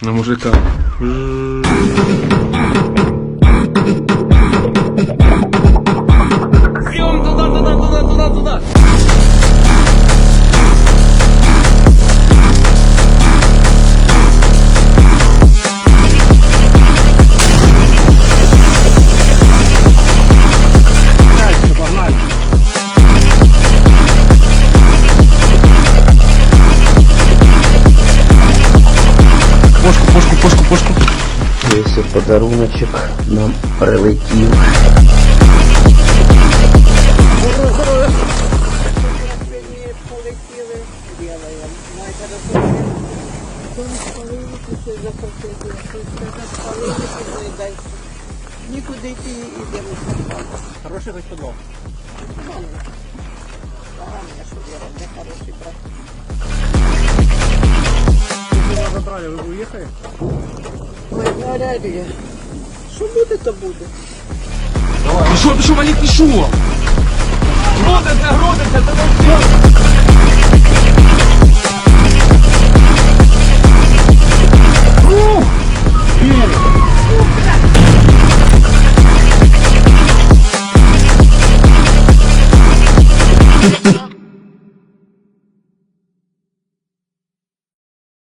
На мужика. Ось подаруночок нам прилетів. Нікуди йти ідемо. Хороший хоч. Головне, щоб я не хороший брат. Вы уехали? Ой, ну, Арабія. Що буде, то буде. Давай. Ну що, ти що, Валік, ти що? Грозиться, грозиться, та Ha ha ha.